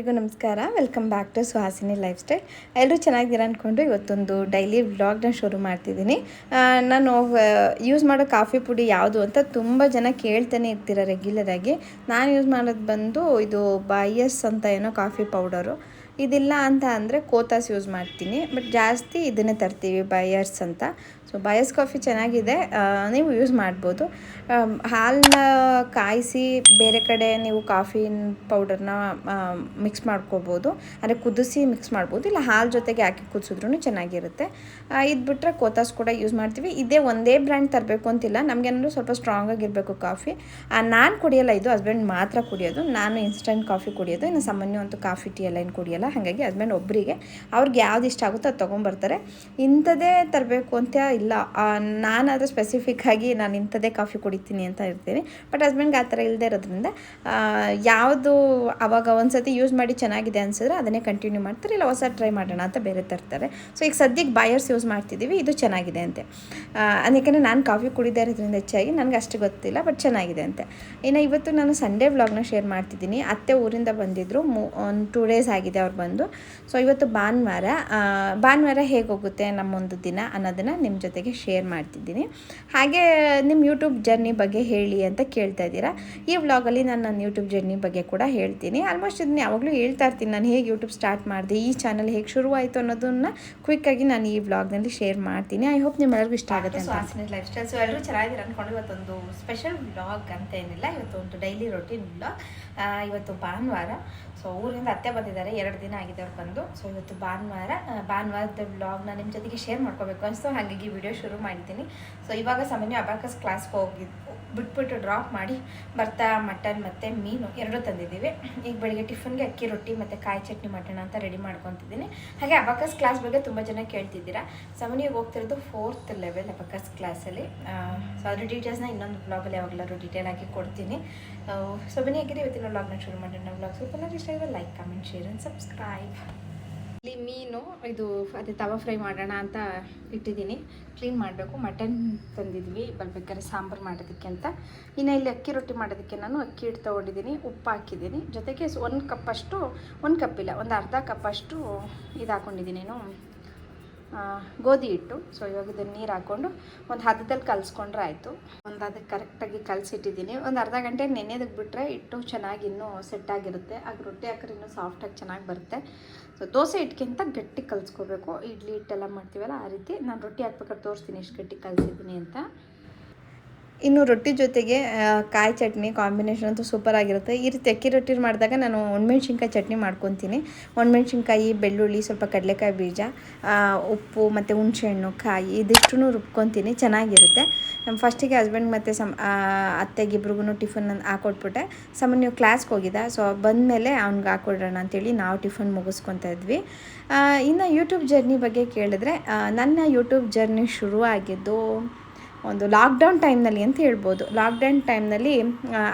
ಎಲ್ರಿಗೂ ನಮಸ್ಕಾರ. Welcome back to Suhasini lifestyle ಎಲ್ಲರೂ ಚೆನ್ನಾಗಿದ್ದೀರಾ ಅಂದ್ಕೊಂಡು ಇವತ್ತೊಂದು ಡೈಲಿ ವ್ಲಾಗ್ನ ಶುರು ಮಾಡ್ತಿದ್ದೀನಿ. ನಾನು ಯೂಸ್ ಮಾಡೋ ಕಾಫಿ ಪುಡಿ ಯಾವುದು ಅಂತ ತುಂಬ ಜನ ಕೇಳ್ತಾನೆ ಇರ್ತೀರ ರೆಗ್ಯುಲರಾಗಿ ನಾನು ಯೂಸ್ ಮಾಡೋದು ಬಂದು ಇದು ಬೈಯಸ್ ಅಂತ ಏನೋ ಕಾಫಿ ಪೌಡರು ಇದಿಲ್ಲ ಅಂತ ಅಂದರೆ ಕೋತಾಸ್ ಯೂಸ್ ಮಾಡ್ತೀನಿ. ಬಟ್ ಜಾಸ್ತಿ ಇದನ್ನೇ ತರ್ತೀವಿ ಬಯರ್ಸ್ ಅಂತ. ಸೊ ಬಯಸ್ ಕಾಫಿ ಚೆನ್ನಾಗಿದೆ. ನೀವು ಯೂಸ್ ಮಾಡ್ಬೋದು. ಹಾಲನ್ನ ಕಾಯಿಸಿ ಬೇರೆ ಕಡೆ ನೀವು ಕಾಫಿನ ಪೌಡರ್ನ ಮಿಕ್ಸ್ ಮಾಡ್ಕೋಬೋದು. ಅಂದರೆ ಕುದಿಸಿ ಮಿಕ್ಸ್ ಮಾಡ್ಬೋದು. ಇಲ್ಲ ಹಾಲು ಜೊತೆಗೆ ಹಾಕಿ ಕುದಿಸಿದ್ರೂ ಚೆನ್ನಾಗಿರುತ್ತೆ. ಇದು ಬಿಟ್ಟರೆ ಕೋತಾಸ್ ಕೂಡ ಯೂಸ್ ಮಾಡ್ತೀವಿ. ಇದೇ ಒಂದೇ ಬ್ರ್ಯಾಂಡ್ ತರಬೇಕು ಅಂತಿಲ್ಲ. ನಮಗೇನಾದ್ರು ಸ್ವಲ್ಪ ಸ್ಟ್ರಾಂಗ್ ಆಗಿರಬೇಕು ಕಾಫಿ ನಾನು ಕುಡಿಯಲ್ಲ, ಇದು ಹಸ್ಬೆಂಡ್ ಮಾತ್ರ ಕುಡಿಯೋದು. ನಾನು ಇನ್ಸ್ಟೆಂಟ್ ಕಾಫಿ ಕುಡಿಯೋದು. ಇನ್ನು ಸಾಮಾನ್ಯವಂತೂ ಕಾಫಿ ಟೀ ಎಲ್ಲ ಏನು ಕುಡಿಯಲ್ಲ. ಹಾಗಾಗಿ ಹಸ್ಬೆಂಡ್ ಒಬ್ಬರಿಗೆ ಅವ್ರಿಗೆ ಯಾವ್ದು ಇಷ್ಟ ಆಗುತ್ತೋ ಅದು ತೊಗೊಂಬರ್ತಾರೆ. ಇಂಥದ್ದೇ ತರಬೇಕು ಅಂತ ಇಲ್ಲ. ನಾನಾದರೂ ಸ್ಪೆಸಿಫಿಕ್ ಆಗಿ ನಾನು ಇಂಥದ್ದೇ ಕಾಫಿ ಕುಡಿತೀನಿ ಅಂತ ಇರ್ತೀನಿ. ಬಟ್ ಹಸ್ಬೆಂಡ್ಗೆ ಆ ಥರ ಇಲ್ಲದೆ ಇರೋದ್ರಿಂದ ಯಾವುದು ಅವಾಗ ಒಂದ್ಸತಿ ಯೂಸ್ ಮಾಡಿ ಚೆನ್ನಾಗಿದೆ ಅನ್ಸಿದ್ರೆ ಅದನ್ನೇ ಕಂಟಿನ್ಯೂ ಮಾಡ್ತಾರೆ. ಇಲ್ಲ ಹೊಸ ಟ್ರೈ ಮಾಡೋಣ ಅಂತ ಬೇರೆ ತರ್ತಾರೆ ಸೊ ಈಗ ಸದ್ಯಕ್ಕೆ ಬಾಯರ್ಸ್ ಯೂಸ್ ಮಾಡ್ತಿದ್ದೀವಿ ಇದು ಚೆನ್ನಾಗಿದೆ ಅಂತೆ. ಅದಕ್ಕೆ ನಾನು ಕಾಫಿ ಕುಡಿದೇ ಇರೋದ್ರಿಂದ ಹೆಚ್ಚಾಗಿ ನನಗೆ ಅಷ್ಟು ಗೊತ್ತಿಲ್ಲ ಬಟ್ ಚೆನ್ನಾಗಿದೆ ಅಂತೆ. ಇನ್ನು ಇವತ್ತು ನಾನು ಸಂಡೇ ವ್ಲಾಗ್ನ ಶೇರ್ ಮಾಡ್ತಿದ್ದೀನಿ. ಅತ್ತೆ ಊರಿಂದ ಬಂದಿದ್ದರು ಮೂ, ಒಂದು ಟೂ ಡೇಸ್ ಆಗಿದೆ ಅವ್ರು ಬಂದು. ಸೊ ಇವತ್ತು ಭಾನುವಾರ ಭಾನುವಾರ ಹೇಗೆ ಹೋಗುತ್ತೆ ನಮ್ಮೊಂದು ದಿನ ಅನ್ನೋದನ್ನು ನಿಮ್ಮ ಜೊತೆಗೆ ಶೇರ್ ಮಾಡ್ತಿದ್ದೀನಿ. ಹಾಗೆ ನಿಮ್ಮ ಯೂಟ್ಯೂಬ್ ಜರ್ನಿ ಬಗ್ಗೆ ಹೇಳಿ ಅಂತ ಕೇಳ್ತಾ ಇದ್ದೀರಾ. ಈ ವ್ಲಾಗಲ್ಲಿ ನಾನು ನನ್ನ ಯೂಟ್ಯೂಬ್ ಜರ್ನಿ ಬಗ್ಗೆ ಕೂಡ ಹೇಳ್ತೀನಿ. ಆಲ್ಮೋಸ್ಟ್ ಇದನ್ನ ಯಾವಾಗಲೂ ಹೇಳ್ತಾ ಇರ್ತೀನಿ. ನಾನು ಹೇಗೆ ಯೂಟ್ಯೂಬ್ ಸ್ಟಾರ್ಟ್ ಮಾಡಿದೆ ಈ ಚಾನಲ್ ಹೇಗೆ ಶುರುವಾಯಿತು ಅನ್ನೋದನ್ನ ಕ್ವಿಕ್ಕಾಗಿ ನಾನು ಈ ವ್ಲಾಗ್ನಲ್ಲಿ ಶೇರ್ ಮಾಡ್ತೀನಿ. ಐ ಹೋಪ್ ನಿಮ್ಮೆಲ್ಲರಿಗೂ ಇಷ್ಟ ಆಗುತ್ತೆ ಲೈಫ್ ಸ್ಟೈಲ್ ಸೊ ಎಲ್ಲರೂ ಚೆನ್ನಾಗಿದ್ದೀರ ಅಂದ್ಕೊಂಡು ಇವತ್ತೊಂದು ಸ್ಪೆಷಲ್ ವ್ಲಾಗ್ ಅಂತ ಏನಿಲ್ಲ. ಇವತ್ತು ಒಂದು ಡೈಲಿ ರೊಟೀನ್ ವ್ಲಾಗ್ ಇವತ್ತು ಭಾನುವಾರ. ಸೊ ಊರಿಂದ ಅತ್ತೆ ಬಂದಿದ್ದಾರೆ. ಎರಡು ದಿನ ಆಗಿದೆ ಅವ್ರು ಬಂದು. ಸೊ ಇವತ್ತು ಭಾನುವಾರ ಭಾನುವಾರದ ವ್ಲಾಗ್ನ ನಿಮ್ಮ ಜೊತೆಗೆ ಶೇರ್ ಮಾಡ್ಕೋಬೇಕು ಅನಿಸ್ತು. ಹಾಗಾಗಿ ವಿಡಿಯೋ ಶುರು ಮಾಡ್ತೀನಿ. ಸೊ ಇವಾಗ ಸಾಮಾನ್ಯ ಅಬಾಕಸ್ ಕ್ಲಾಸ್ಗೆ ಹೋಗಿ ಬಿಟ್ಬಿಟ್ಟು ಡ್ರಾಪ್ ಮಾಡಿ ಬರ್ತಾ ಮಟನ್ ಮತ್ತು ಮೀನು ಎರಡೂ ತಂದಿದ್ದೀವಿ. ಈಗ ಬೆಳಿಗ್ಗೆ ಟಿಫನ್ಗೆ ಅಕ್ಕಿ ರೊಟ್ಟಿ ಮತ್ತು ಕಾಯಿ ಚಟ್ನಿ ಮಾಡೋಣ ಅಂತ ರೆಡಿ ಮಾಡ್ಕೊತಿದ್ದೀನಿ. ಹಾಗೆ ಅಬಾಕಸ್ ಕ್ಲಾಸ್ ಬಗ್ಗೆ ತುಂಬ ಜನ ಕೇಳ್ತಿದ್ದೀರಾ. ಸಾಮಾನ್ಯವಾಗಿ ಹೋಗ್ತಿರೋದು ಫೋರ್ತ್ ಲೆವೆಲ್ ಅಬಾಕಸ್ ಕ್ಲಾಸಲ್ಲಿ ಸೊ ಅದ್ರ ಡೀಟೇಲ್ಸ್ನ ಇನ್ನೊಂದು ಬ್ಲಾಗಲ್ಲಿ ಯಾವಾಗಲಾದ್ರು ಡೀಟೇಲ್ ಆಗಿ ಕೊಡ್ತೀನಿ. ಸೊ ಬನ್ನಿ ಹಾಕಿದ್ರೆ ಇವತ್ತಿನ ಬ್ಲಾಗ್ನ ಶುರು ಮಾಡೋಣ. ಬ್ಲಾಗ್ ಸ್ವಲ್ಪ ಇಷ್ಟ ಆಗಿದೆ like comment share and subscribe ಇಲ್ಲಿ ಮೀನು ಇದು ಅದೇ ತವಾ ಫ್ರೈ ಮಾಡೋಣ ಅಂತ ಇಟ್ಟಿದ್ದೀನಿ. ಕ್ಲೀನ್ ಮಾಡಬೇಕು. ಮಟನ್ ತಂದಿದ್ವಿ. ಬರ್ಬೇಕಾದ್ರೆ ಸಾಂಬಾರು ಮಾಡೋದಕ್ಕೆ ಅಂತ. ಇನ್ನು ಇಲ್ಲಿ ಅಕ್ಕಿ ರೊಟ್ಟಿ ಮಾಡೋದಕ್ಕೆ ನಾನು ಅಕ್ಕಿ ಹಿಟ್ಟು ತೊಗೊಂಡಿದ್ದೀನಿ. ಉಪ್ಪು ಹಾಕಿದ್ದೀನಿ. ಜೊತೆಗೆ ಒಂದು ಕಪ್ಪಷ್ಟು ಒಂದು ಕಪ್ಪಿಲ್ಲ ಒಂದು ಅರ್ಧ ಕಪ್ಪಷ್ಟು ಇದು ಹಾಕ್ಕೊಂಡಿದ್ದೀನಿ ಆ, ಗೋಧಿ ಹಿಟ್ಟು. ಸೊ ಇವಾಗ ಇದನ್ನು ನೀರು ಹಾಕ್ಕೊಂಡು ಒಂದು ಹದದಲ್ಲಿ ಕಲಿಸ್ಕೊಂಡ್ರೆ ಆಯಿತು. ಒಂದು ಅದಕ್ಕೆ ಕರೆಕ್ಟಾಗಿ ಕಲಸಿಟ್ಟಿದ್ದೀನಿ ಒಂದು ಅರ್ಧ ಗಂಟೆ ನೆನೆದಕ್ಕೆ ಬಿಟ್ಟರೆ ಹಿಟ್ಟು ಚೆನ್ನಾಗಿ ಇನ್ನೂ ಸೆಟ್ ಆಗಿರುತ್ತೆ. ಆಗ ರೊಟ್ಟಿ ಹಾಕಿದ್ರೆ ಇನ್ನೂ ಸಾಫ್ಟಾಗಿ ಚೆನ್ನಾಗಿ ಬರುತ್ತೆ. ಸೊ ದೋಸೆ ಹಿಟ್ಗಿಂತ ಗಟ್ಟಿ ಕಲಿಸ್ಕೋಬೇಕು. ಇಡ್ಲಿ ಹಿಟ್ಟೆಲ್ಲ ಮಾಡ್ತೀವಲ್ಲ ಆ ರೀತಿ. ನಾನು ರೊಟ್ಟಿ ಹಾಕ್ಬೇಕಾದ್ರೆ ತೋರಿಸ್ತೀನಿ ಎಷ್ಟು ಗಟ್ಟಿ ಕಲಿಸಿದ್ದೀನಿ ಅಂತ. ಇನ್ನು ರೊಟ್ಟಿ ಜೊತೆಗೆ ಕಾಯಿ ಚಟ್ನಿ ಕಾಂಬಿನೇಷನ್ ಅಂತೂ ಸೂಪರ್ ಆಗಿರುತ್ತೆ. ಈ ರೀತಿ ಅಕ್ಕಿ ರೊಟ್ಟಿ ಮಾಡಿದಾಗ ನಾನು ಒಣಮೆಣ್ಸಿನ್ಕಾಯಿ ಚಟ್ನಿ ಮಾಡ್ಕೊತೀನಿ. ಒಣಮೆಣ್ಸಿನ್ಕಾಯಿ, ಬೆಳ್ಳುಳ್ಳಿ, ಸ್ವಲ್ಪ ಕಡಲೆಕಾಯಿ ಬೀಜ ಉಪ್ಪು ಮತ್ತು ಹುಣಸೆಹಣ್ಣು, ಕಾಯಿ ಇದಿಷ್ಟು ರುಬ್ಕೊತೀನಿ. ಚೆನ್ನಾಗಿರುತ್ತೆ. ಫಸ್ಟಿಗೆ ಹಸ್ಬೆಂಡ್ ಮತ್ತು ಸಮ್ ಅತ್ತೆಗಿಬ್ರಿಗೂ ಟಿಫನ್ ಹಾಕೊಟ್ಬಿಟ್ಟೆ. ಸಾಮಾನ್ಯ ನೀವು ಕ್ಲಾಸ್ಗೆ ಹೋಗಿದ್ದ, ಸೊ ಬಂದಮೇಲೆ ಅವ್ನಿಗೆ ಹಾಕೊಡೋಣ ಅಂತೇಳಿ ನಾವು ಟಿಫನ್ ಮುಗಿಸ್ಕೊತ ಇದ್ವಿ. ಇನ್ನು ಯೂಟ್ಯೂಬ್ ಜರ್ನಿ ಬಗ್ಗೆ ಕೇಳಿದ್ರೆ ನನ್ನ ಯೂಟ್ಯೂಬ್ ಜರ್ನಿ ಶುರು ಆಗಿದ್ದು ಒಂದು ಲಾಕ್ಡೌನ್ ಟೈಮ್ನಲ್ಲಿ ಅಂತ ಹೇಳ್ಬೋದು. ಲಾಕ್ಡೌನ್ ಟೈಮ್ನಲ್ಲಿ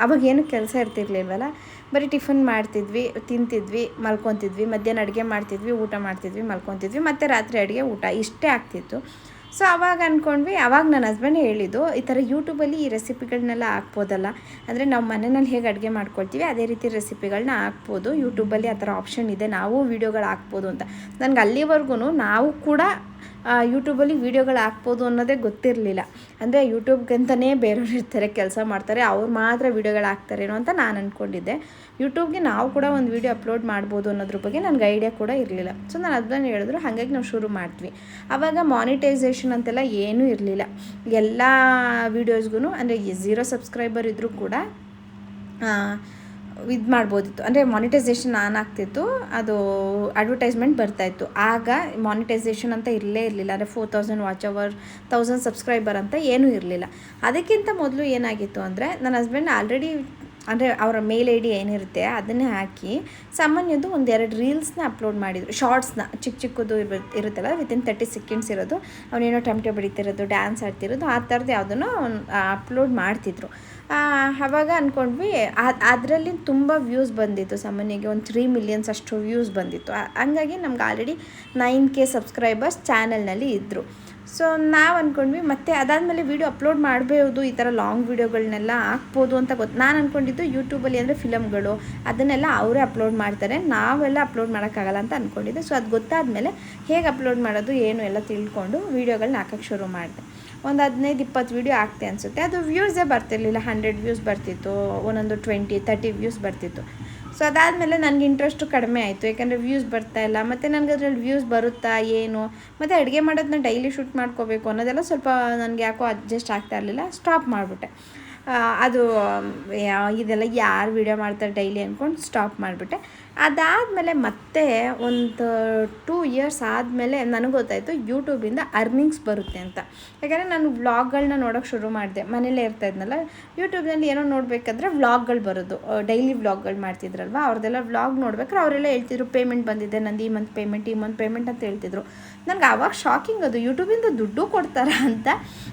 ಅವಾಗ ಏನು ಕೆಲಸ ಇರ್ತಿರ್ಲಿಲ್ವಲ್ಲ? ಬರೀ ಟಿಫನ್ ಮಾಡ್ತಿದ್ವಿ, ತಿಂತಿದ್ವಿ, ಮಲ್ಕೊತಿದ್ವಿ, ಮಧ್ಯಾಹ್ನ ಅಡುಗೆ ಮಾಡ್ತಿದ್ವಿ, ಊಟ ಮಾಡ್ತಿದ್ವಿ, ಮಲ್ಕೊತಿದ್ವಿ, ಮತ್ತು ರಾತ್ರಿ ಅಡುಗೆ ಊಟ, ಇಷ್ಟೇ ಆಗ್ತಿತ್ತು. ಸೊ ಅವಾಗ ಅಂದ್ಕೊಂಡ್ವಿ ಅವಾಗ ನನ್ನ ಹಸ್ಬೆಂಡ್ ಹೇಳಿದ್ದು, ಈ ಥರ ಯೂಟ್ಯೂಬಲ್ಲಿ ಈ ರೆಸಿಪಿಗಳನ್ನೆಲ್ಲ ಹಾಕ್ಬೋದಲ್ಲ? ಅಂದರೆ ನಾವು ಮನೆಯಲ್ಲಿ ಹೇಗೆ ಅಡುಗೆ ಮಾಡ್ಕೊಳ್ತೀವಿ, ಅದೇ ರೀತಿ ರೆಸಿಪಿಗಳನ್ನ ಹಾಕ್ಬೋದು. ಯೂಟ್ಯೂಬಲ್ಲಿ ಆ ಥರ ಆಪ್ಷನ್ ಇದೆ, ನಾವು ವೀಡಿಯೋಗಳು ಹಾಕ್ಬೋದು ಅಂತ. ನನಗೆ ಅಲ್ಲಿವರೆಗೂ ನಾವು ಕೂಡ ಯೂಟ್ಯೂಬಲ್ಲಿ ವೀಡಿಯೋಗಳು ಹಾಕ್ಬೋದು ಅನ್ನೋದೇ ಗೊತ್ತಿರಲಿಲ್ಲ. ಅಂದರೆ ಯೂಟ್ಯೂಬ್ಗಂತಲೇ ಬೇರೆಯವ್ರು ಇರ್ತಾರೆ, ಕೆಲಸ ಮಾಡ್ತಾರೆ, ಅವ್ರು ಮಾತ್ರ ವೀಡಿಯೋಗಳು ಹಾಕ್ತಾರೇನೋ ಅಂತ ನಾನು ಅಂದ್ಕೊಂಡಿದ್ದೆ ಯೂಟ್ಯೂಬ್ಗೆ ನಾವು ಕೂಡ ಒಂದು ವೀಡಿಯೋ ಅಪ್ಲೋಡ್ ಮಾಡ್ಬೋದು ಅನ್ನೋದ್ರ ಬಗ್ಗೆ ನನಗೆ ಐಡಿಯಾ ಕೂಡ ಇರಲಿಲ್ಲ. ಸೊ ನಾನು ಅದನ್ನ ಹೇಳಿದ್ರು, ಹಾಗಾಗಿ ನಾವು ಶುರು ಮಾಡ್ತೀವಿ ಆವಾಗ ಮಾನಿಟೈಸೇಷನ್ ಅಂತೆಲ್ಲ ಏನೂ ಇರಲಿಲ್ಲ. ಎಲ್ಲ ವೀಡಿಯೋಸ್ಗೂ ಅಂದರೆ ಝೀರೋ ಸಬ್ಸ್ಕ್ರೈಬರ್ ಇದ್ದರೂ ಕೂಡ ಇದು ಮಾಡ್ಬೋದಿತ್ತು. ಅಂದರೆ ಮಾನಿಟೈಸೇಷನ್ ಆನ್ ಆಗ್ತಿತ್ತು, ಅದು ಅಡ್ವರ್ಟೈಸ್ಮೆಂಟ್ ಬರ್ತಾಯಿತ್ತು ಆಗ ಮಾನಿಟೈಸೇಷನ್ ಅಂತ ಇರಲೇ ಇರಲಿಲ್ಲ. ಅಂದರೆ four thousand watch hour thousand subscriber ಅಂತ ಏನೂ ಇರಲಿಲ್ಲ. ಅದಕ್ಕಿಂತ ಮೊದಲು ಏನಾಗಿತ್ತು ಅಂದರೆ, ನನ್ನ ಹಸ್ಬೆಂಡ್ ಆಲ್ರೆಡಿ ಅಂದರೆ ಅವರ ಮೇಲ್ ಐ ಡಿ ಏನಿರುತ್ತೆ ಅದನ್ನೇ ಹಾಕಿ ಸಾಮಾನ್ಯದ್ದು ಒಂದೆರಡು ರೀಲ್ಸ್ನ ಅಪ್ಲೋಡ್ ಮಾಡಿದರು. ಶಾರ್ಟ್ಸ್ನ ಚಿಕ್ಕ ಚಿಕ್ಕದು ಇರ, ಇರುತ್ತಲ್ಲ ವಿತಿನ್ ತರ್ಟಿ ಸೆಕೆಂಡ್ಸ್ ಇರೋದು. ಅವನೇನೋ ಟಮಟೆ ಬಡಿತಿರೋದು ಡ್ಯಾನ್ಸ್ ಆಡ್ತಿರೋದು, ಆ ಥರದ್ದು ಯಾವುದನ್ನು ಅಪ್ಲೋಡ್ ಮಾಡ್ತಿದ್ರು. ಆವಾಗ ಅಂದ್ಕೊಂಡ್ವಿ ಅದರಲ್ಲಿ ತುಂಬ ವ್ಯೂಸ್ ಬಂದಿತ್ತು ಸಾಮಾನ್ಯವಾಗಿ, ಒಂದು ತ್ರೀ ಮಿಲಿಯನ್ಸ್ ಅಷ್ಟು ವ್ಯೂಸ್ ಬಂದಿತ್ತು. ಹಂಗಾಗಿ ನಮ್ಗೆ ಆಲ್ರೆಡಿ ನೈನ್ ಕೆ ಸಬ್ಸ್ಕ್ರೈಬರ್ಸ್ ಚಾನಲ್ನಲ್ಲಿ ಇದ್ದರು ಸೊ ನಾವು ಅಂದ್ಕೊಂಡ್ವಿ ಮತ್ತೆ ಅದಾದಮೇಲೆ ವೀಡಿಯೋ ಅಪ್ಲೋಡ್ ಮಾಡಬಹುದು ಈ ಥರ ಲಾಂಗ್ ವೀಡಿಯೋಗಳನ್ನೆಲ್ಲ ಹಾಕ್ಬೋದು ಅಂತ ಗೊತ್ತು ನಾನು ಅಂದ್ಕೊಂಡಿದ್ದು ಯೂಟ್ಯೂಬಲ್ಲಿ ಅಂದರೆ ಫಿಲಮ್ಗಳು ಅದನ್ನೆಲ್ಲ ಅವರೇ ಅಪ್ಲೋಡ್ ಮಾಡ್ತಾರೆ, ನಾವೆಲ್ಲ ಅಪ್ಲೋಡ್ ಮಾಡೋಕ್ಕಾಗಲ್ಲ ಅಂತ ಅಂದ್ಕೊಂಡಿದ್ದೆ ಸೊ ಅದು ಗೊತ್ತಾದಮೇಲೆ ಹೇಗೆ ಅಪ್ಲೋಡ್ ಮಾಡೋದು, ಏನು ಎಲ್ಲ ತಿಳ್ಕೊಂಡು ವೀಡಿಯೋಗಳನ್ನ ಹಾಕೋಕ್ಕೆ ಶುರು ಮಾಡಿದೆ. ಒಂದು ಹದಿನೈದು, ಇಪ್ಪತ್ತು ವೀಡಿಯೋ ಆಗ್ತೆ ಅನಿಸುತ್ತೆ. ಅದು ವ್ಯೂಸೇ ಬರ್ತಿರಲಿಲ್ಲ ಹಂಡ್ರೆಡ್ ವ್ಯೂಸ್ ಬರ್ತಿತ್ತು, ಒಂದೊಂದು ಟ್ವೆಂಟಿ ತರ್ಟಿ ವ್ಯೂಸ್ ಬರ್ತಿತ್ತು. ಸೊ ಅದಾದಮೇಲೆ ನನಗೆ ಇಂಟ್ರೆಸ್ಟು ಕಡಿಮೆ ಆಯಿತು. ಯಾಕಂದರೆ ವ್ಯೂಸ್ ಬರ್ತಾ ಇಲ್ಲ. ಮತ್ತು ನನಗೆ ಅದರಲ್ಲಿ ವ್ಯೂಸ್ ಬರುತ್ತಾ, ಏನು? ಮತ್ತು ಅಡುಗೆ ಮಾಡೋದನ್ನ ಡೈಲಿ ಶೂಟ್ ಮಾಡ್ಕೋಬೇಕು ಅನ್ನೋದೆಲ್ಲ ಸ್ವಲ್ಪ ನನಗೆ ಯಾಕೋ ಅಡ್ಜಸ್ಟ್ ಆಗ್ತಾ ಇರಲಿಲ್ಲ. ಸ್ಟಾಪ್ ಮಾಡಿಬಿಟ್ಟೆ. ಅದು ಇದೆಲ್ಲ ಯಾರು ವೀಡಿಯೋ ಮಾಡ್ತಾರೆ ಡೈಲಿ ಅಂದ್ಕೊಂಡು ಸ್ಟಾಪ್ ಮಾಡಿಬಿಟ್ಟೆ. ಅದಾದಮೇಲೆ ಮತ್ತೆ ಒಂದು ಟೂ ಇಯರ್ಸ್ ಆದಮೇಲೆ ನನಗೆ ಗೊತ್ತಾಯಿತು ಯೂಟ್ಯೂಬಿಂದ ಅರ್ನಿಂಗ್ಸ್ ಬರುತ್ತೆ ಅಂತ. ಯಾಕಂದರೆ ನಾನು ವ್ಲಾಗ್ಗಳನ್ನ ನೋಡೋಕ್ಕೆ ಶುರು ಮಾಡಿದೆ. ಮನೇಲೇ ಇರ್ತಾ ಇದ್ನಲ್ಲ ಯೂಟ್ಯೂಬ್ನಲ್ಲಿ ಏನೋ ನೋಡಬೇಕಾದ್ರೆ ವ್ಲಾಗ್ಗಳು ಬರೋದು. ಡೈಲಿ ವ್ಲಾಗ್ಗಳು ಮಾಡ್ತಿದ್ರಲ್ವ? ಅವ್ರದ್ದೆಲ್ಲ ವ್ಲಾಗ್ ನೋಡ್ಬೇಕಾದ್ರೆ ಅವರೆಲ್ಲ ಹೇಳ್ತಿದ್ರು ಪೇಮೆಂಟ್ ಬಂದಿದೆ, ನಂದು ಈ ಮಂತ್ ಪೇಮೆಂಟ್ ಈ ಮಂತ್ ಪೇಮೆಂಟ್ ಅಂತ ಹೇಳ್ತಿದ್ರು. ನನಗೆ ಆವಾಗ ಶಾಕಿಂಗ್ ಅದು. ಯೂಟ್ಯೂಬಿಂದ ದುಡ್ಡು ಕೊಡ್ತಾರ ಅಂತ.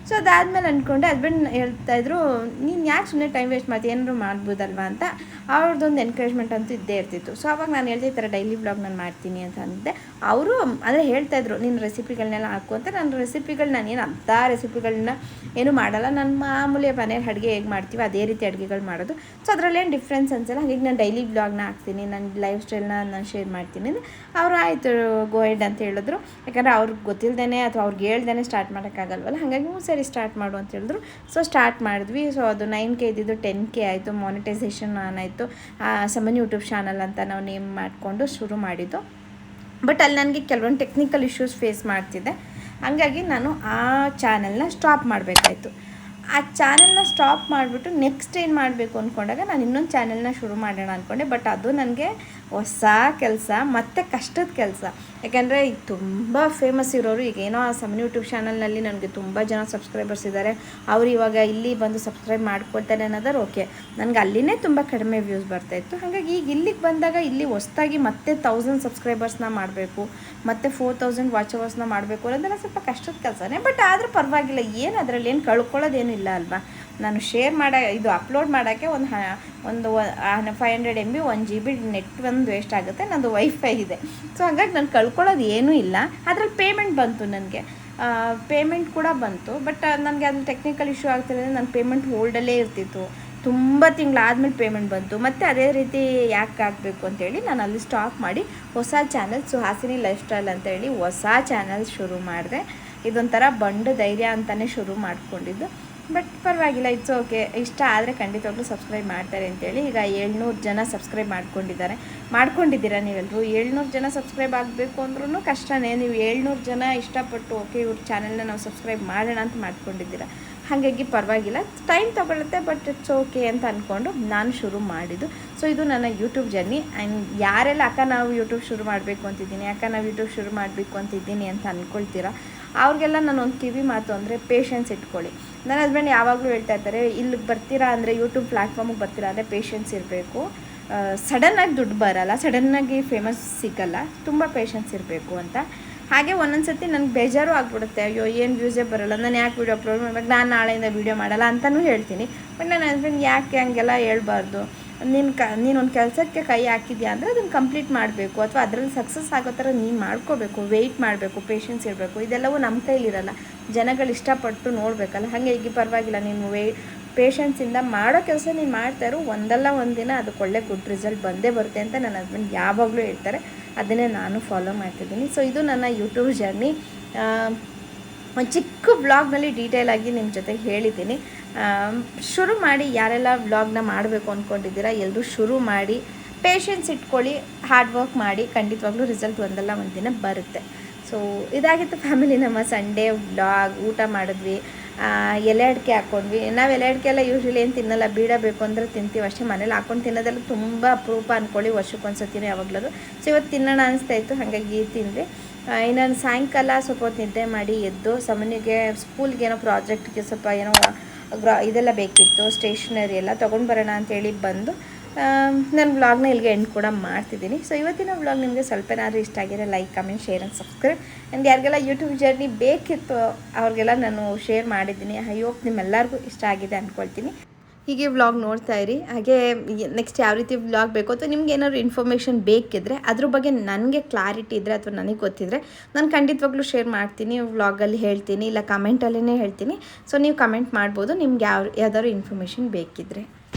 ಸೊ ಅದಾದಮೇಲೆ ಅಂದ್ಕೊಂಡೆ ಹಸ್ಬೆಂಡ್ ಹೇಳ್ತಾಯಿದ್ರು ನೀನು ಯಾಕೆ ಸುಮ್ಮನೆ ಟೈಮ್ ವೇಸ್ಟ್ ಮಾಡ್ತೀಯ ಏನಾದ್ರು ಮಾಡ್ಬೋದಲ್ವಾ? ಅಂತ. ಅವ್ರದ್ದೊಂದು ಎನ್ಕರೇಜ್ಮೆಂಟ್ ಅಂತೂ ಇದ್ದೇ ಇರ್ತಿತ್ತು. ಸೊ ಅವಾಗ ನಾನು ಹೇಳ್ತಾ ಈ ಥರ ಡೈಲಿ ಬ್ಲಾಗ್ ನಾನು ಮಾಡ್ತೀನಿ ಅಂತ ಅಂದಿದ್ದೆ ಅವರು ಅಂದರೆ ಹೇಳ್ತಾಯಿದ್ರು ನಿನ್ನ ರೆಸಿಪಿಗಳನ್ನೆಲ್ಲ ಹಾಕು ಅಂತ. ನನ್ನ ರೆಸಿಪಿಗಳು ನಾನು ಏನು ಅಂಥ ರೆಸಿಪಿಗಳನ್ನ ಏನು ಮಾಡಲ್ಲ. ನನ್ನ ಮಾಮೂಲಿ ಮನೇಲಿ ಅಡುಗೆ ಹೇಗೆ ಮಾಡ್ತೀವಿ ಅದೇ ರೀತಿ ಅಡುಗೆಗಳು ಮಾಡೋದು. ಸೊ ಅದರಲ್ಲೇನು ಡಿಫ್ರೆನ್ಸ್ ಅನ್ಸಲ್ಲ. ಹಾಗಾಗಿ ನಾನು ಡೈಲಿ ಬ್ಲಾಗ್ನ ಹಾಕ್ತೀನಿ ನನ್ನ ಲೈಫ್ ಸ್ಟೈಲ್ನ ನಾನು ಶೇರ್ ಮಾಡ್ತೀನಿ ಅಂದರೆ ಅವರು, ಆಯಿತು ಗೋಯೆಡ್ ಅಂತ ಹೇಳಿದ್ರು. ಯಾಕಂದರೆ ಅವ್ರಿಗೆ ಗೊತ್ತಿಲ್ಲದೇ ಅಥವಾ ಅವ್ರಿಗೆ ಹೇಳ್ದೇ ಸ್ಟಾರ್ಟ್ ಮಾಡೋಕ್ಕಾಗಲ್ವಲ್ಲ? ಹಾಗಾಗಿ ಹ್ಞೂ ಸರಿ ಸ್ಟಾರ್ಟ್ ಮಾಡು ಅಂತ ಹೇಳಿದ್ರು. ಸೊ ಸ್ಟಾರ್ಟ್ ಮಾಡಿದ್ವಿ. ಸೊ ಅದು ನೈನ್ ಕೆ ಇದ್ದಿದ್ದು ಟೆನ್ ಕೆ ಆಯಿತು. ಮಾನಿಟೈಸೇಷನ್ ಆನ್ ಆಯಿತು. ಸಮನ್ ಯೂಟ್ಯೂಬ್ ಚಾನಲ್ ಅಂತ ನಾವು ನೇಮ್ ಮಾಡಿಕೊಂಡು ಶುರು ಮಾಡಿದ್ದು. ಬಟ್ ಅಲ್ಲಿ ನನಗೆ ಕೆಲವೊಂದು ಟೆಕ್ನಿಕಲ್ ಇಶ್ಯೂಸ್ ಫೇಸ್ ಮಾಡ್ತಿದ್ದೆ ಹಾಗಾಗಿ ನಾನು ಆ ಚಾನಲ್ನ ಸ್ಟಾಪ್ ಮಾಡಬೇಕಾಯ್ತು. ಆ ಚಾನಲ್ನ ಸ್ಟಾಪ್ ಮಾಡಿಬಿಟ್ಟು ನೆಕ್ಸ್ಟ್ ಏನು ಮಾಡಬೇಕು ಅಂದ್ಕೊಂಡಾಗ ನಾನು ಇನ್ನೊಂದು ಚಾನಲ್ನ ಶುರು ಮಾಡೋಣ ಅಂದ್ಕೊಂಡೆ ಬಟ್ ಅದು ನನಗೆ ಹೊಸ ಕೆಲಸ, ಮತ್ತು ಕಷ್ಟದ ಕೆಲಸ. ಯಾಕೆಂದರೆ ಈಗ ತುಂಬ ಫೇಮಸ್ ಇರೋರು, ಈಗ ಏನೋ ಆ ಸಮನ್ ಯೂಟ್ಯೂಬ್ ಚಾನಲ್ನಲ್ಲಿ ನನಗೆ ತುಂಬ ಜನ ಸಬ್ಸ್ಕ್ರೈಬರ್ಸ್ ಇದ್ದಾರೆ ಅವ್ರು ಇವಾಗ ಇಲ್ಲಿ ಬಂದು ಸಬ್ಸ್ಕ್ರೈಬ್ ಮಾಡ್ಕೊಳ್ತಾರೆ ಅನ್ನೋದಾರು ಓಕೆ ನನಗೆ ಅಲ್ಲಿನೇ ತುಂಬ ಕಡಿಮೆ ವ್ಯೂಸ್ ಬರ್ತಾಯಿತ್ತು ಹಾಗಾಗಿ ಈಗ ಇಲ್ಲಿಗೆ ಬಂದಾಗ ಇಲ್ಲಿ ಹೊಸ್ದಾಗಿ ಮತ್ತೆ ತೌಸಂಡ್ ಸಬ್ಸ್ಕ್ರೈಬರ್ಸ್ನ ಮಾಡಬೇಕು, ಮತ್ತು ಫೋರ್ ತೌಸಂಡ್ ವಾಚ್ ಅವರ್ಸ್ನ ಮಾಡಬೇಕು ಅನ್ನೋದೆಲ್ಲ ಸ್ವಲ್ಪ ಕಷ್ಟದ ಕೆಲಸನೇ. ಬಟ್ ಆದರೂ ಪರವಾಗಿಲ್ಲ, ಏನು ಅದರಲ್ಲಿ ಏನು ಕಳ್ಕೊಳ್ಳೋದೇನು ಇಲ್ಲ ಅಲ್ವಾ? ನಾನು ಶೇರ್ ಮಾಡ, ಇದು ಅಪ್ಲೋಡ್ ಮಾಡೋಕ್ಕೆ ಒಂದು ಒಂದು five hundred M B one G B net ಒಂದು ವೇಸ್ಟ್ ಆಗುತ್ತೆ, ನಂದು ವೈಫೈ ಇದೆ. ಸೊ ಹಾಗಾಗಿ ನಾನು ಕಳ್ಕೊಳ್ಳೋದು ಏನೂ ಇಲ್ಲ. ಅದ್ರಲ್ಲಿ ಪೇಮೆಂಟ್ ಬಂತು ನನಗೆ. ಪೇಮೆಂಟ್ ಕೂಡ ಬಂತು ಬಟ್ ನನಗೆ ಅದು ಟೆಕ್ನಿಕಲ್ ಇಶ್ಯೂ ಆಗ್ತಿರೋದ್ರೆ ನನ್ನ ಪೇಮೆಂಟ್ ಹೋಲ್ಡಲ್ಲೇ ಇರ್ತಿತ್ತು. ತುಂಬ ತಿಂಗಳಾದ್ಮೇಲೆ ಪೇಮೆಂಟ್ ಬಂತು. ಮತ್ತು ಅದೇ ರೀತಿ ಯಾಕೆ ಆಗಬೇಕು ಅಂತೇಳಿ ನಾನು ಅಲ್ಲಿ ಸ್ಟಾಪ್ ಮಾಡಿ ಹೊಸ ಚಾನಲ್ ಸುಹಾಸಿನಿ ಲೈಫ್ ಸ್ಟೈಲ್ ಅಂತೇಳಿ ಹೊಸ ಚಾನಲ್ ಶುರು ಮಾಡಿದೆ. ಇದೊಂಥರ ಬಂಡು ಧೈರ್ಯ ಅಂತಲೇ ಶುರು ಮಾಡಿಕೊಂಡಿದ್ದು. ಬಟ್ ಪರವಾಗಿಲ್ಲ ಇಟ್ಸ್ ಓಕೆ ಇಷ್ಟ ಆದರೆ ಖಂಡಿತವಾಗ್ಲೂ ಸಬ್ಸ್ಕ್ರೈಬ್ ಮಾಡ್ತಾರೆ ಅಂತೇಳಿ ಈಗ ಏಳ್ನೂರು ಜನ ಸಬ್ಸ್ಕ್ರೈಬ್ ಮಾಡ್ಕೊಂಡಿದ್ದಾರೆ. ಮಾಡ್ಕೊಂಡಿದ್ದೀರಾ ನೀವೆಲ್ಲರೂ ಏಳ್ನೂರು ಜನ ಸಬ್ಸ್ಕ್ರೈಬ್ ಆಗಬೇಕು ಅಂದ್ರೂ ಕಷ್ಟನೇ. ನೀವು ಏಳ್ನೂರು ಜನ ಇಷ್ಟಪಟ್ಟು ಓಕೆ ಇವ್ರ ಚಾನಲ್ನ ನಾವು ಸಬ್ಸ್ಕ್ರೈಬ್ ಮಾಡೋಣ ಅಂತ ಮಾಡ್ಕೊಂಡಿದ್ದೀರಾ. ಹಾಗಾಗಿ ಪರವಾಗಿಲ್ಲ. ಟೈಮ್ ತೊಗೊಳುತ್ತೆ ಬಟ್ ಇಟ್ಸ್ ಓಕೆ ಅಂತ ಅಂದ್ಕೊಂಡು ನಾನು ಶುರು ಮಾಡಿದ್ದು. ಸೊ ಇದು ನನ್ನ ಯೂಟ್ಯೂಬ್ ಜರ್ನಿ ಆ್ಯಂಡ್ ಯಾರೆಲ್ಲ ಅಕ್ಕ ನಾವು ಯೂಟ್ಯೂಬ್ ಶುರು ಮಾಡಬೇಕು ಅಂತಿದ್ದೀನಿ, ಅಕ್ಕ ನಾವು ಯೂಟ್ಯೂಬ್ ಶುರು ಮಾಡಬೇಕು ಅಂತಿದ್ದೀನಿ ಅಂತ ಅಂದ್ಕೊಳ್ತೀರಾ ಅವ್ರಿಗೆಲ್ಲ ನಾನು ಒಂದು ಕಿವಿ ಮಾತು ಅಂದರೆ ಪೇಷನ್ಸ್ ಇಟ್ಕೊಳ್ಳಿ. ನನ್ನ ಹಸ್ಬೆಂಡ್ ಯಾವಾಗಲೂ ಹೇಳ್ತಾ ಇರ್ತಾರೆ ಇಲ್ಲಿಗೆ ಬರ್ತೀರಾ ಅಂದರೆ ಯೂಟ್ಯೂಬ್ ಪ್ಲ್ಯಾಟ್ಫಾರ್ಮಿಗೆ ಬರ್ತೀರಾ ಅಂದರೆ ಪೇಷನ್ಸ್ ಇರಬೇಕು. ಸಡನ್ನಾಗಿ ದುಡ್ಡು ಬರಲ್ಲ ಸಡನ್ನಾಗಿ ಫೇಮಸ್ ಸಿಗಲ್ಲ, ತುಂಬ ಪೇಷನ್ಸ್ ಇರಬೇಕು ಅಂತ. ಹಾಗೆ ಒಂದೊಂದು ಸತಿ ನನಗೆ ಬೇಜಾರು ಆಗ್ಬಿಡುತ್ತೆ. ಅಯ್ಯೋ, ಏನು ವ್ಯೂಸೇ ಬರೋಲ್ಲ. ನಾನು ಯಾಕೆ ವೀಡಿಯೋ ಅಪ್ಲೋಡ್ ಮಾಡ್ಬೇಕು? ನಾನು ನಾಳೆಯಿಂದ ವೀಡಿಯೋ ಮಾಡಲ್ಲ ಅಂತಲೂ ಹೇಳ್ತೀನಿ. ಬಟ್ ನನ್ನ ಹಸ್ಬೆಂಡ್ ಯಾಕೆ ಹಂಗೆಲ್ಲ ಹೇಳ್ಬಾರ್ದು? ನೀನು ಕ ನೀನೊಂದು ಕೆಲಸಕ್ಕೆ ಕೈ ಹಾಕಿದ್ಯಾ ಅಂದರೆ ಅದನ್ನು ಕಂಪ್ಲೀಟ್ ಮಾಡಬೇಕು. ಅಥವಾ ಅದರಲ್ಲಿ ಸಕ್ಸಸ್ ಆಗೋ ಥರ ನೀನು ಮಾಡ್ಕೋಬೇಕು. ವೆಯ್ಟ್ ಮಾಡಬೇಕು. ಪೇಷನ್ಸ್ ಇರಬೇಕು. ಇದೆಲ್ಲವೂ ನಮ್ಮ ಕೈಲಿರಲ್ಲ ಜನಗಳು ಇಷ್ಟಪಟ್ಟು ನೋಡಬೇಕಲ್ಲ. ಹಾಗೆ ಈಗ ಪರವಾಗಿಲ್ಲ. ನೀನು ವೇ ಪೇಷನ್ಸಿಂದ ಮಾಡೋ ಕೆಲಸ ನೀನು ಮಾಡ್ತಾ ಇರು. ಒಂದಲ್ಲ ಒಂದು ದಿನ ಅದಕ್ಕೆ ಒಳ್ಳೆ ಗುಡ್ ರಿಸಲ್ಟ್ ಬಂದೇ ಬರುತ್ತೆ ಅಂತ ನನ್ನ ಹಸ್ಬೆಂಡ್ ಯಾವಾಗಲೂ ಹೇಳ್ತಾರೆ. ಅದನ್ನೇ ನಾನು ಫಾಲೋ ಮಾಡ್ತಿದ್ದೀನಿ. ಸೊ ಇದು ನನ್ನ ಯೂಟ್ಯೂಬ್ ಜರ್ನಿ ಒಂದು ಚಿಕ್ಕ ವ್ಲಾಗ್ನಲ್ಲಿ ಡೀಟೇಲಾಗಿ ನಿಮ್ಮ ಜೊತೆ ಹೇಳಿದ್ದೀನಿ. ಶುರು ಮಾಡಿ ಯಾರೆಲ್ಲ ವ್ಲಾಗ್ನ ಮಾಡಬೇಕು ಅಂದ್ಕೊಂಡಿದ್ದೀರಾ ಎಲ್ಲರೂ ಶುರು ಮಾಡಿ ಪೇಷನ್ಸ್ ಇಟ್ಕೊಳ್ಳಿ ಹಾರ್ಡ್ ವರ್ಕ್ ಮಾಡಿ, ಖಂಡಿತವಾಗ್ಲೂ ರಿಸಲ್ಟ್ ಒಂದಲ್ಲ ಒಂದು ದಿನ ಬರುತ್ತೆ. ಸೊ ಇದಾಗಿತ್ತು ಫ್ಯಾಮಿಲಿ ನಮ್ಮ ಸಂಡೇ ವ್ಲಾಗ್ ಊಟ ಮಾಡಿದ್ವಿ. ಎಲೆ ಅಡಿಕೆ ಹಾಕ್ಕೊಂಡ್ವಿ ನಾವು ಎಲೆ ಅಡಿಕೆ ಎಲ್ಲ ಯೂಶ್ವಲಿ ಏನು ತಿನ್ನಲ್ಲ ಬೀಡಬೇಕು ಅಂದರೆ ತಿಂತೀವಿ ಅಷ್ಟೇ. ಮನೇಲಿ ಹಾಕೊಂಡು ತಿನ್ನೋದೆಲ್ಲ ತುಂಬ ಅಪರೂಪ ಅಂದ್ಕೊಳ್ಳಿ ವರ್ಷಕ್ಕೊಂದ್ಸತಿನೂ ಯಾವಾಗಲೂ ಸೊ ಇವತ್ತು ತಿನ್ನೋಣ ಅನಿಸ್ತಾ ಇತ್ತು, ಹಾಗಾಗಿ ತಿಂದ್ವಿ. ಇನ್ನೊಂದು ಸಾಯಂಕಾಲ ಸ್ವಲ್ಪ ಹೊತ್ತು ನಿದ್ದೆ ಮಾಡಿ ಎದ್ದು ಸಮನಿಗೆ ಸ್ಕೂಲ್ಗೆ ಏನೋ ಪ್ರಾಜೆಕ್ಟ್ಗೆ ಸ್ವಲ್ಪ ಏನೋ ಗ್ರಾ, ಇದೆಲ್ಲ ಬೇಕಿತ್ತು ಸ್ಟೇಷ್ನರಿ ಎಲ್ಲ ತೊಗೊಂಡು ಬರೋಣ ಅಂತೇಳಿ ಬಂದು ನನ್ನ ವ್ಲಾಗ್ನ ಇಲ್ಲಿಗೆ ಎಂಡ್ ಕೂಡ ಮಾಡ್ತಿದ್ದೀನಿ. ಸೊ ಇವತ್ತಿನ ವ್ಲಾಗ್ ನಿಮಗೆ ಸ್ವಲ್ಪ ಏನಾದರೂ ಇಷ್ಟ ಆಗಿರೋ like comment share and subscribe and ಯಾರಿಗೆಲ್ಲ ಯೂಟ್ಯೂಬ್ ಜರ್ನಿ ಬೇಕಿತ್ತು ಅವ್ರಿಗೆಲ್ಲ ನಾನು ಶೇರ್ ಮಾಡಿದ್ದೀನಿ. ಐ ಹೋಪ್ ನಿಮ್ಮೆಲ್ಲರಿಗೂ ಇಷ್ಟ ಆಗಿದೆ ಅಂದ್ಕೊಳ್ತೀನಿ ಹೀಗೆ ವ್ಲಾಗ್ ನೋಡ್ತಾ ಇರಿ. ಹಾಗೆ ನೆಕ್ಸ್ಟ್ ಯಾವ ರೀತಿ ವ್ಲಾಗ್ ಬೇಕು ಅಥವಾ ನಿಮ್ಗೆ ಏನಾದ್ರು ಇನ್ಫಾರ್ಮೇಷನ್ ಬೇಕಿದ್ರೆ ಅದ್ರ ಬಗ್ಗೆ ನನಗೆ ಕ್ಲಾರಿಟಿ ಇದ್ದರೆ ಅಥವಾ ನನಗೆ ಗೊತ್ತಿದ್ರೆ ನಾನು ಖಂಡಿತವಾಗ್ಲೂ ಶೇರ್ ಮಾಡ್ತೀನಿ ವ್ಲಾಗಲ್ಲಿ ಹೇಳ್ತೀನಿ, ಇಲ್ಲ ಕಮೆಂಟಲ್ಲೇ ಹೇಳ್ತೀನಿ. ಸೊ ನೀವು ಕಮೆಂಟ್ ಮಾಡ್ಬೋದು ನಿಮ್ಗೆ ಯಾವ ಯಾವ್ದಾದ್ರು ಇನ್ಫಾರ್ಮೇಷನ್ ಬೇಕಿದ್ರೆ.